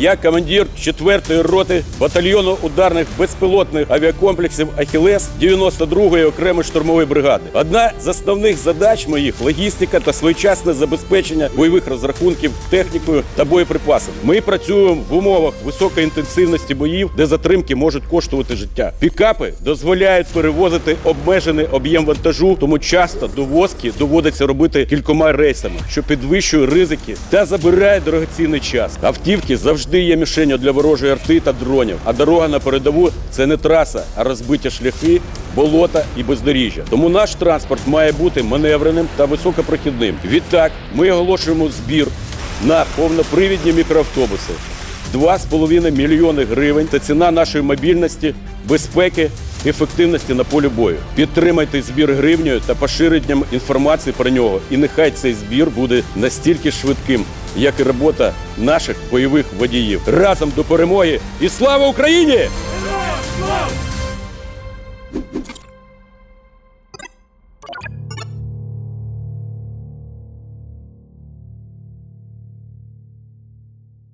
я командир 4-ї роти батальйону ударних безпілотних авіакомплексів Ахілес 92-ї окремої штурмової бригади. Одна з основних задач моїх логістика та своєчасне забезпечення бойових розрахунків технікою та боєприпасами. Ми працюємо в умовах високої інтенсивності боїв, де затримки можуть коштувати життя. Пікапи дозволяють перевозити обмежений об'єм вантажу, тому часто довозки доводиться робити кількома рейсами, що підвищує ризики та забирає дорогоцінний час. Автівки завжди є мішенью для ворожої арти та дронів. А дорога на передову це не траса, а розбиті шляхи, болота і бездоріжжя. Тому наш транспорт має бути маневреним та високопрохідним. Відтак ми оголошуємо збір на повнопривідні мікроавтобуси. 2,5 мільйони гривень це ціна нашої мобільності, безпеки, ефективності на полі бою. Підтримайте збір гривнею та поширенням інформації про нього. І нехай цей збір буде настільки швидким, як і робота наших бойових водіїв. Разом до перемоги і слава Україні! Слава!